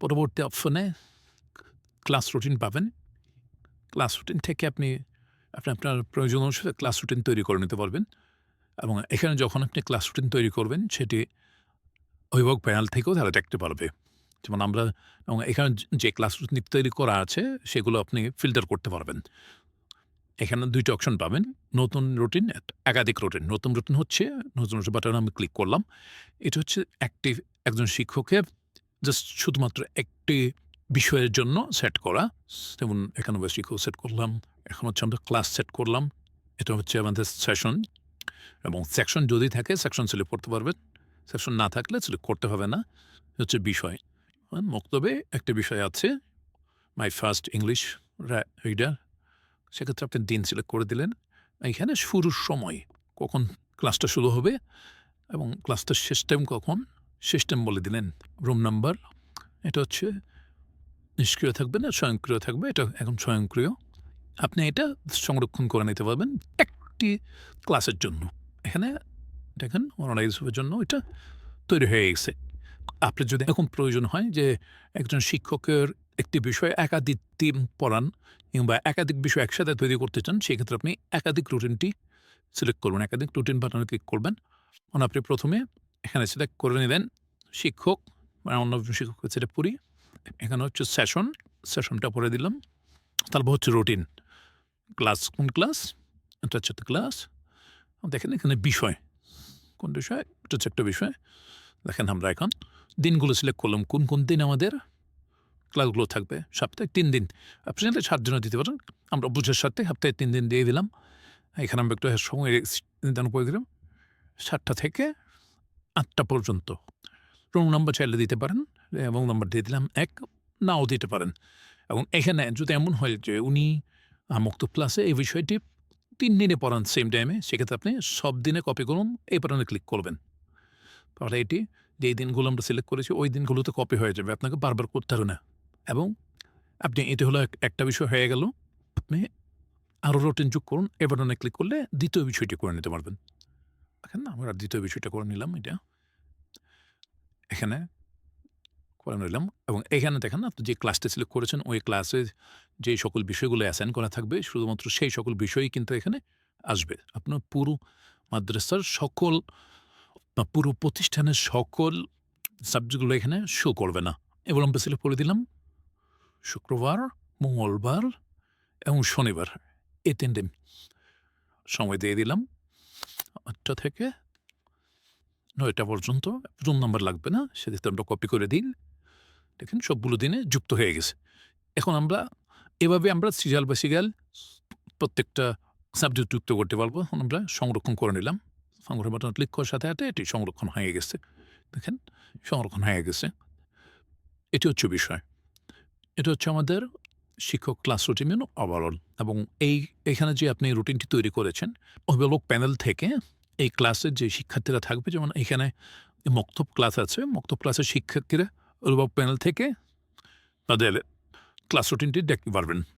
পরবর্তী অপশনে class routine পাবেন। ক্লাস রুটিন থেকে আপনি আপনি আপনার প্রয়োজন অনুসারে ক্লাস রুটিন তৈরি করে নিতে পারবেন এবং এখানে যখন আপনি ক্লাস রুটিন তৈরি করবেন, সেটি অভিভাবক প্যানেল থেকেও তারা দেখতে পারবে। যেমন আমরা, এবং এখানে যে ক্লাস রুটিন তৈরি করা আছে, সেগুলো আপনি ফিল্টার করতে পারবেন। এখানে দুইটা অপশন পাবেন, নতুন রুটিন একাধিক রুটিন নতুন রুটিন হচ্ছে, নতুন রুটিন বাটনে আমি ক্লিক করলাম। এটা হচ্ছে একটি একজন শিক্ষকের জাস্ট শুধুমাত্র একটি বিষয়ের জন্য সেট করা। যেমন এখানে শিক্ষক সেট করলাম, এখন হচ্ছে আমরা ক্লাস সেট করলাম। এটা হচ্ছে আমাদের সেশন এবং সেকশন যদি থাকে সেকশন সিলেক্ট করতে পারবেন সেকশন না থাকলে সিলেক্ট করতে হবে না। হচ্ছে বিষয়। মক্তবে একটা বিষয় আছে মাই ফার্স্ট ইংলিশ রিডার সেক্ষেত্রে আপনি দিন সিলেক্ট করে দিলেন। এখানে শুরুর সময় কখন ক্লাসটা শুরু হবে এবং ক্লাসটার শেষ টাইম কখন? টাইম বলে দিলেন। রুম নাম্বার এটা হচ্ছে নিষ্ক্রিয় থাকবে না, স্বয়ংক্রিয় থাকবে, এটা এখন স্বয়ংক্রিয়। আপনি এটা সংরক্ষণ করে নিতে পারবেন একটি ক্লাসের জন্য। এখানে দেখেন অনলাইজের জন্য এটা তৈরি হয়ে গেছে। আপনার যদি এখন প্রয়োজন হয় যে একজন শিক্ষকের একটি বিষয়ে একাধিক টিম পড়ান কিংবা একাধিক বিষয় একসাথে তৈরি করতে চান, সেক্ষেত্রে আপনি একাধিক রুটিনটি সিলেক্ট করবেন, একাধিক রুটিন বাটনে ক্লিক করবেন। আপনি প্রথমে এখানে সিলেক্ট করে নেবেন শিক্ষক মানে অন্য শিক্ষক সেটা পড়ি এখানে হচ্ছে সেশন সেশনটা পড়ে দিলাম তারপর হচ্ছে রুটিন ক্লাস কোন ক্লাস এটা হচ্ছে ক্লাস দেখেন এখানে বিষয় কোন বিষয় এটা হচ্ছে একটা বিষয় দেখেন আমরা এখন দিনগুলো সিলেক্ট করলাম কোন কোন দিন আমাদের ক্লাসগুলো থাকবে সপ্তাহে তিন দিন আপনি চাইলে সাত দিনও দিতে পারেন আমরা বুঝার সাথে সপ্তাহে তিন দিন দিয়ে দিলাম এখানে আমরা একটু সময় নির্ধারণ করে দিলাম সাতটা থেকে আটটা পর্যন্ত। রুম নাম্বার চাইলে দিতে পারেন, এবং নাম্বার দিয়ে দিলাম এক, নাও দিতে পারেন। এবং এখানে যদি এমন হয় যে উনি মুক্ত প্লাসে এই বিষয়টি তিন দিনে পড়ান সেম টাইমে সেক্ষেত্রে আপনি সব দিনে কপি করুন, এই বাটনে ক্লিক করবেন। তাহলে এটি যেই দিনগুলো আমরা সিলেক্ট করেছি, ওই দিনগুলোতে কপি হয়ে যাবে, আপনাকে বারবার করতে হবে না। এবং আপনি, এটি হলো একটা বিষয় হয়ে গেল, আপনি আরও রুটিন যোগ করুন এ বাটনে ক্লিক করলে দ্বিতীয় বিষয়টি করে নিতে পারবেন। দেখেন না, আমরা দ্বিতীয় বিষয়টা করে নিলাম এটা। এখানে করে নিলাম এবং এখানে দেখেন আপনি যে ক্লাসটা সিলেক্ট করেছেন, ওই ক্লাসে যে সকল বিষয়গুলো অ্যাসাইন করা থাকবে, শুধুমাত্র সেই সকল বিষয়ই কিন্তু এখানে আসবে। আপনার পুরো মাদ্রাসার সকল পুরো প্রতিষ্ঠানের সকল সাবজেক্টগুলো এখানে শো করবে না। এবার আমরা সিলেক্ট করে দিলাম, শুক্রবার, মঙ্গলবার এবং শনিবার। এই তিন দিন সময় দিয়ে দিলাম। আটটা থেকে নয়টা পর্যন্ত রুম নাম্বার লাগবে না সেদিকে আমরা কপি করে দিই। দেখেন সবগুলো দিনে যুক্ত হয়ে গেছে। এখন আমরা, এভাবে আমরা সিরিয়াল বা সিরিয়াল প্রত্যেকটা সাবজেক্ট যুক্ত করতে পারব। এখন আমরা সংরক্ষণ করে নিলাম। সংরক্ষণ বাটন ক্লিক করার সাথে সাথে এটি সংরক্ষণ হয়ে গেছে। দেখেন, সংরক্ষণ হয়ে গেছে। এটি হচ্ছে বিষয়। এটা হচ্ছে আমাদের শিক্ষক ক্লাস রুটিন ওভারঅল এবং এই, এখানে যে আপনি রুটিনটি তৈরি করেছেন, অভিভাবক প্যানেল থেকে এই ক্লাসের যে শিক্ষার্থীরা থাকবে, যেমন এখানে মক্তব ক্লাস আছে মক্তব ক্লাসের শিক্ষার্থীরা অভিভাবক প্যানেল থেকে তাদের ক্লাস রুটিনটি দেখতে পারবেন